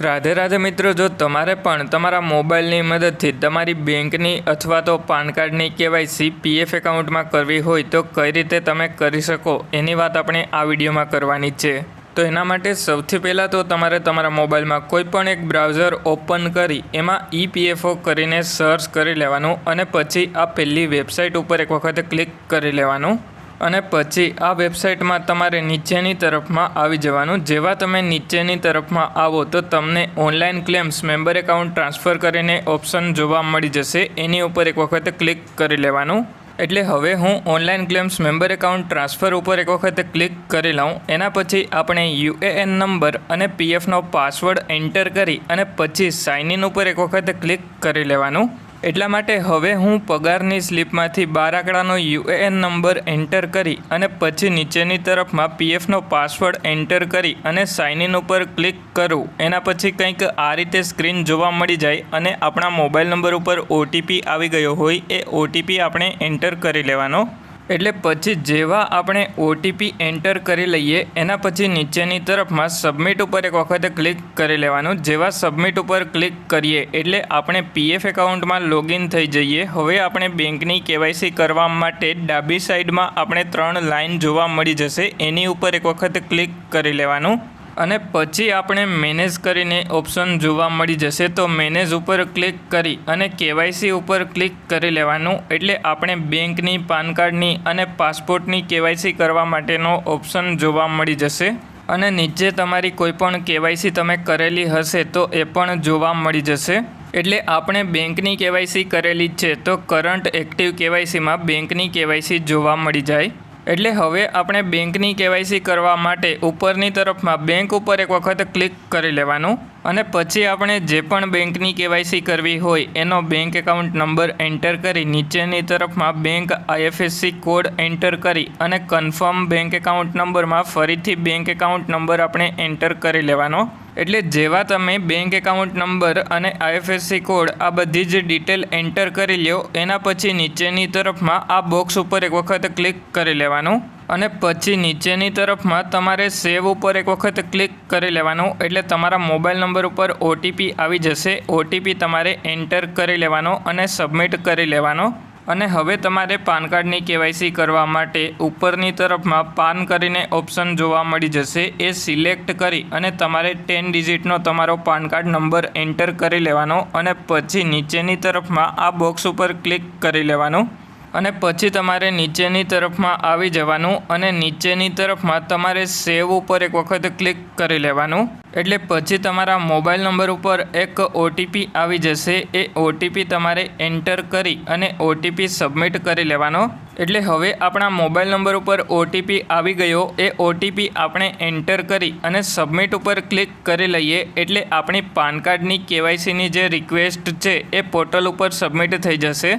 રાધે રાધે મિત્રો, જો તમારે પણ તમારા મોબાઈલની મદદથી તમારી બેંકની અથવા તો પાન કાર્ડની કેવાયસી પીએફ એકાઉન્ટમાં કરવી હોય તો કઈ રીતે તમે કરી શકો એની વાત આપણે આ વિડીયોમાં કરવાની છે. તો એના માટે સૌથી પહેલાં તો તમારે તમારા મોબાઈલમાં કોઈ પણ એક બ્રાઉઝર ઓપન કરી એમાં ઈપીએફઓ કરીને સર્ચ કરી લેવાનું અને પછી આ પહેલી વેબસાઇટ ઉપર એક વખત ક્લિક કરી લેવાનું. અને પછી આ વેબસાઇટમાં તમારે નીચેની તરફમાં આવી જવાનું. જેવા તમે નીચેની તરફમાં આવો, તો તમને online claims, member account transfer કરીને ઓપ્શન જોવા મળી જશે. એની ઉપર એક વખત ક્લિક કરી લેવાનું. એટલે હવે હું online claims, member account transfer ઉપર એક વખત ક્લિક કરી લઉં. એના પછી આપણે યુએએન નંબર અને પીએફનો પાસવર્ડ એન્ટર કરી અને પછી સાઇન ઇન ઉપર એક વખત ક્લિક કરી લેવાનું. એટલા માટે હવે હું પગારની સ્લીપમાંથી બાર આંકડાનો યુએએન નંબર એન્ટર કરી અને પછી નીચેની તરફમાં પીએફનો પાસવર્ડ એન્ટર કરી અને સાઇન ઇન ઉપર ક્લિક કરું. એના પછી કંઈક આ રીતે સ્ક્રીન જોવા મળી જાય અને આપણા મોબાઈલ નંબર ઉપર ઓટીપી આવી ગયો હોય એ ઓટીપી આપણે એન્ટર કરી લેવાનો. એટલે પછી જેવા આપણે ઓટીપી એન્ટર કરી લઈએ, એના પછી નીચેની તરફમાં સબમિટ ઉપર એક વખત ક્લિક કરી લેવાનું. જેવા સબમિટ ઉપર ક્લિક કરીએ, એટલે આપણે પીએફ એકાઉન્ટમાં લોગિન થઈ જઈએ. હવે આપણે બેંકની કેવાયસી કરવા માટે ડાબી સાઈડમાં આપણે ત્રણ લાઇન જોવા મળી જશે. એની ઉપર એક વખત ક્લિક કરી લેવાનું. અને પછી આપણે મેનેજ કરીને ઓપ્શન જોવા મળી જશે, તો મેનેજ ઉપર ક્લિક કરી અને કેવાયસી ઉપર ક્લિક કરી લેવાનું. એટલે આપણે બેંકની પાન કાર્ડની અને પાસપોર્ટની કેવાયસી કરવા માટેનો ઓપ્શન જોવા મળી જશે. અને નીચે તમારી કોઈપણ કેવાયસી તમે કરેલી હશે, તો એ પણ જોવા મળી જશે. એટલે આપણે બેંકની કેવાયસી કરેલી છે, તો કરંટ એક્ટિવ કેવાયસીમાં બેંકની કેવાયસી જોવા મળી જાય. એટલે હવે આપણે બેંકની કેવાયસી કરવા માટે ઉપરની તરફમાં બેંક ઉપર એક વખત ક્લિક કરી લેવાનું. અને પછી આપણે જે પણ બેંકની કેવાયસી કરવી હોય, એનો બેંક એકાઉન્ટ નંબર એન્ટર કરી નીચેની તરફમાં બેંક આઈએફએસસી કોડ એન્ટર કરી અને કન્ફર્મ બેંક એકાઉન્ટ નંબરમાં ફરીથી બેંક એકાઉન્ટ નંબર આપણે એન્ટર કરી લેવાનો. એટલે જેવા તમે બેંક એકાઉન્ટ નંબર અને આઈએફએસસી કોડ આ બધી જ ડિટેલ એન્ટર કરી લ્યો, એના પછી નીચેની તરફમાં આ બોક્સ ઉપર એક વખત ક્લિક કરી લેવાનું. અને પછી નીચેની તરફમાં તમારે સેવ ઉપર એક વખત ક્લિક કરી લેવાનું, એટલે તમારા મોબાઈલ નંબર ઉપર ઓટીપી આવી જશે. ઓટીપી તમારે એન્ટર કરી લેવાનો અને સબમિટ કરી લેવાનો. અને હવે તમારે પાન કાર્ડની કેવાયસી કરવા માટે ઉપરની તરફમાં પાન કરીને ઓપ્શન જોવા મળી જશે. એ સિલેક્ટ કરી અને તમારે ટેન ડિજિટનો તમારો પાન કાર્ડ નંબર એન્ટર કરી લેવાનો અને પછી નીચેની તરફમાં આ બોક્સ ઉપર ક્લિક કરી લેવાનું. અને પછી તમારે નીચેની તરફમાં આવી જવાનું અને નીચેની તરફમાં તમારે સેવ ઉપર એક વખત ક્લિક કરી લેવાનું. એટલે પછી તમારા મોબાઈલ નંબર ઉપર એક ઓટીપી આવી જશે. એ ઓટીપી તમારે એન્ટર કરી અને ઓટીપી સબમિટ કરી લેવાનો. એટલે હવે આપણા મોબાઈલ નંબર ઉપર ઓટીપી આવી ગયો. એ ઓટીપી આપણે એન્ટર કરી અને સબમિટ ઉપર ક્લિક કરી લઈએ. એટલે આપણી પાન કાર્ડની કેવાયસીની જે રિક્વેસ્ટ છે, એ પોર્ટલ ઉપર સબમિટ થઈ જશે.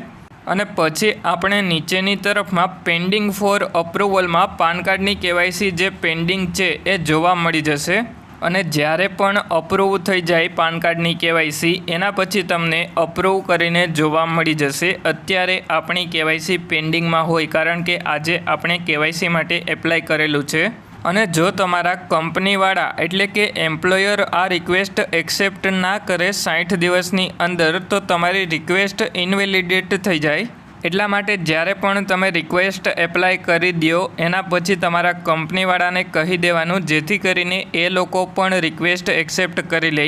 અને પછી આપણે નીચેની તરફમાં પેન્ડિંગ ફોર અપ્રુવલમાં પાન કાર્ડની કેવાયસી જે પેન્ડિંગ છે એ જોવા મળી જશે. અને જ્યારે પણ અપ્રુવ થઈ જાય પાન કાર્ડની કેવાયસી, એના પછી તમને અપ્રુવ કરીને જોવા મળી જશે. અત્યારે આપણી કેવાયસી પેન્ડિંગમાં હોય, કારણ કે આજે આપણે કેવાયસી માટે એપ્લાય કરેલું છે. અને જો તમારા કંપનીવાળા એટલે કે એમ્પ્લોયર આ રિક્વેસ્ટ એક્સેપ્ટ ના કરે સાઠ દિવસની અંદર, તો તમારી રિક્વેસ્ટ ઇનવેલિડેટ થઈ જાય. એટલા માટે જ્યારે પણ તમે રિક્વેસ્ટ એપ્લાય કરી દો એના પછી તમારા કંપનીવાળાને કહી દેવાનું, જેથી કરીને એ લોકો પણ રિક્વેસ્ટ એક્સેપ્ટ કરી લે.